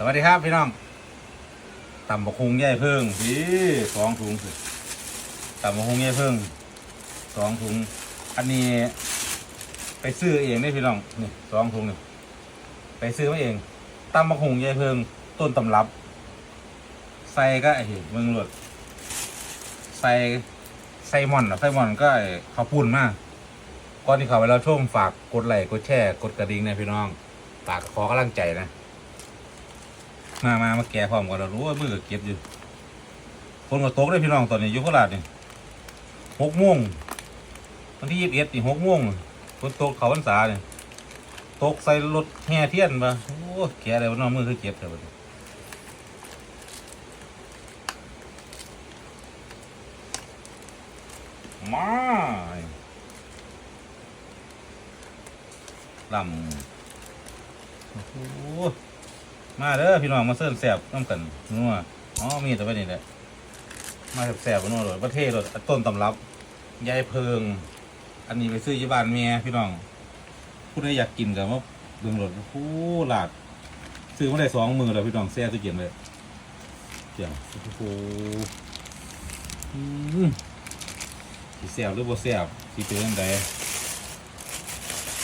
สวัสดีครับพี่น้องตำบกฮุงใหญ่เพิ่งพี่สองถุงสิตำบกฮุงใหญ่เพิ่งสองถุง อันนี้ ไปซื้อเองได้พี่น้องนี่สองถุงนี่ไปซื้อมาเองตำบกฮุงใหญ่เพิ่งต้นตำรับ ใส่ก็ไอ้เมืองหลดใส่ใส่หมอนอใส่หมอนก็ไอ้ข้าวปุ้นมากก่อนที่เขาไปเราชมฝากกดไลค์กดแชร์กดกระดิ่งนะพี่น้องฝากขอกำลังใจนะ มามามาแกะพร้อมกันเรารู้ว่ามือก็เก็บอยู่คนก็ตกได้พี่น้องตอนนี้อยู่โคราชนี่หกโมงวันที่ยี่สิบเอ็ดนี่หกโมงฝนตกเขาพรรษาเนี่ยตกใส่รถแห่เทียนมาโอ้แกะอะไรวะน้องมือคือเก็บแต่วันนี้มาลำโอ้ มาเด้อพี่น้องมาเสิร์ฟแสบน้ำกันนัวอ๋อมีแต่ว่านี่แหละมาแสบๆนัวเลยประเทศรถต้นตำรับยายเพิง อันนี้ไปซื้อยี่บ้านเมียพี่น้องผู้ใดอยากกินกันว่าเบิ่งรถผู้หลาดซื้อมาได้สองมือแล้วพี่น้องแซ่ตู้เย็นเลยเดี๋ยวโอ้โหสีแซ่บหรือบ่แซ่บสีเป็นยังไง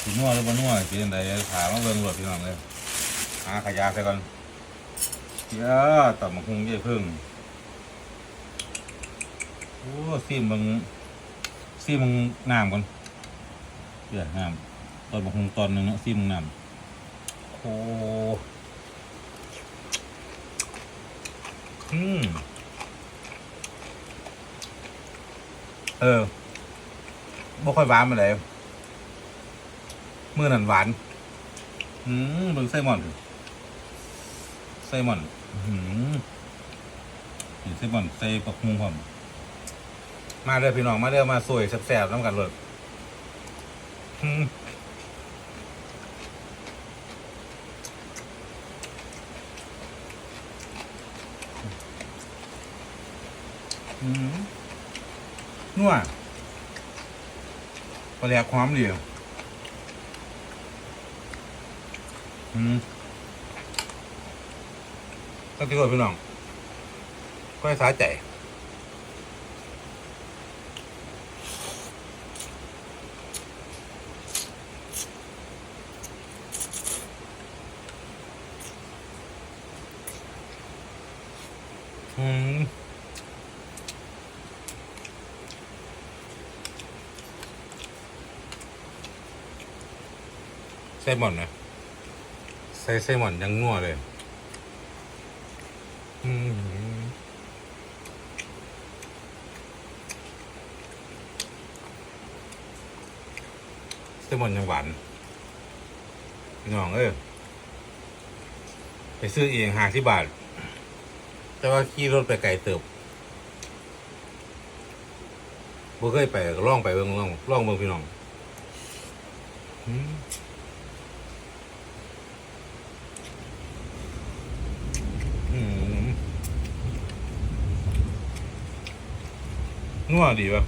สีนัวหรือบ่นัวสียังไงถามมาเบิ่งรถพี่น้องเลย หาขยะไปก่อนเยอะต่อมาคงเยอะพึ่งโอ้ซีมึงซีมึงน้ำก่อนเดี๋ยวน้ำตอนมาคงตอนหนึ่งนะซีมึงน้ำโอ้อืมเออบ่ค่อยหวานมาเลยเมื่อนั้นหวาน อืมเบิ่งไส้หมอน ไส้หมอนอื้อหือนี่ไส้หมอนใส่ปักฮุงพร้อมมาเด้อพี่น้องมาเด้อมาสวยแซ่บๆน้ำกันเลยนัวปลาแหลกความเดีอืม ต้องที่ว่าพี่น้องก็ให้สาใจอืมไส้หมอนนะใส่ไส้หมอนยังงัวเลย อืมไส้หมอนยังหวานพี่น้องเอ้ยไปซื้อเองห้าสิบบาท แต่ว่าขี่รถไปไกลเติบบ่เคยไปล่องไปเบิ่งล่องล่องเบิ่งพี่น้องอืมอืม นัวดีป่ะ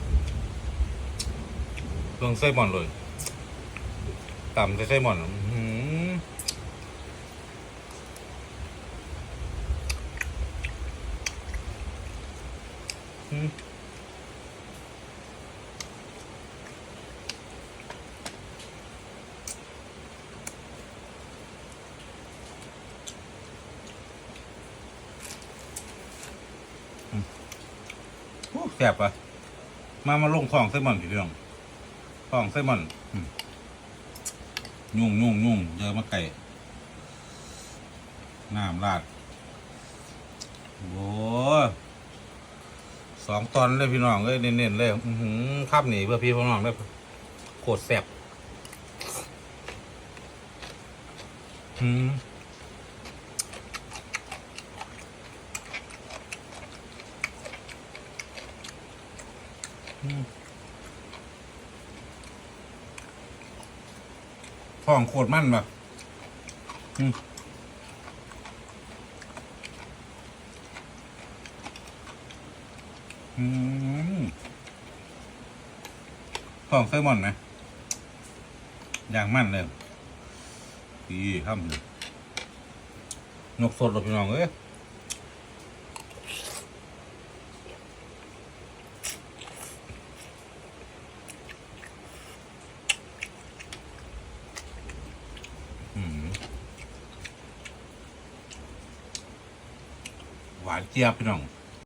ลองไส้หมอนเลยต่ำใส่ไส้หมอนอื้อหืออืมโอ้แซ่บป่ะ มามาลงท้องไส้หมอนพี่น้องท้องไส้หมอนยุ่งยุ่งยุ่งเยอะมาไก่น้ำราดโอ้สองตอนเลยพี่น้องเลยเน้นๆเลยหือข้ามหนีเพื่อพี่พี่น้องเลยโคตรแซ่บอืม ท้องโคตรมั่นป่ะท้องไส้หมอนไหมอย่างมั่นเลยดีข้ามเลยนกสดหรอพี่น้องเอ้ย หวานเจี๊ยบพี่น้อง